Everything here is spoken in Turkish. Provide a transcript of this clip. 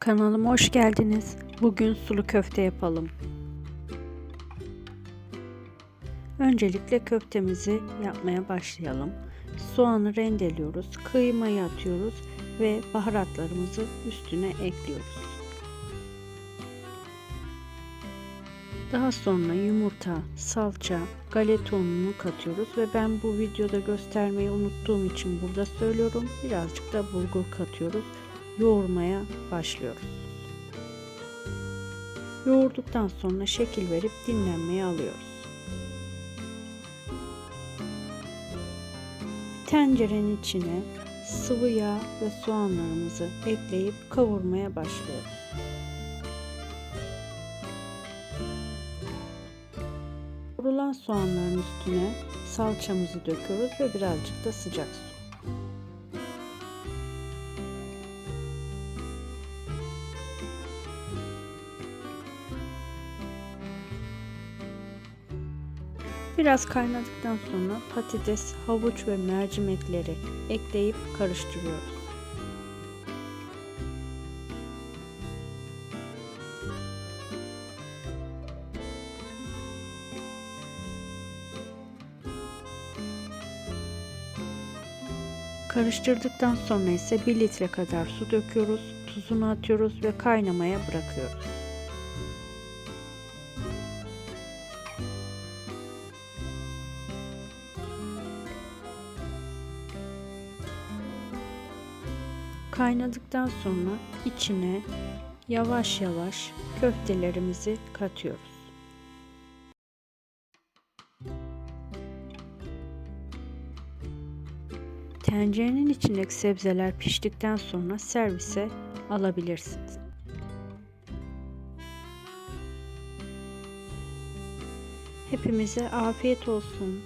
Kanalıma hoş geldiniz. Bugün sulu köfte yapalım. Öncelikle köftemizi yapmaya başlayalım. Soğanı rendeliyoruz, kıymayı atıyoruz ve baharatlarımızı üstüne ekliyoruz. Daha sonra yumurta, salça, galeta ununu katıyoruz ve ben bu videoda göstermeyi unuttuğum için burada söylüyorum. Birazcık da bulgur katıyoruz. Yoğurmaya başlıyoruz. Yoğurduktan sonra şekil verip dinlenmeye alıyoruz. Tencerenin içine sıvı yağ ve soğanlarımızı ekleyip kavurmaya başlıyoruz. Kavurulan soğanların üstüne salçamızı döküyoruz ve birazcık da sıcak su. Biraz kaynadıktan sonra patates, havuç ve mercimekleri ekleyip karıştırıyoruz. Karıştırdıktan sonra ise 1 litre kadar su döküyoruz, tuzunu atıyoruz ve kaynamaya bırakıyoruz. Kaynadıktan sonra içine yavaş yavaş köftelerimizi katıyoruz. Tencerenin içindeki sebzeler piştikten sonra servise alabilirsiniz. Hepimize afiyet olsun.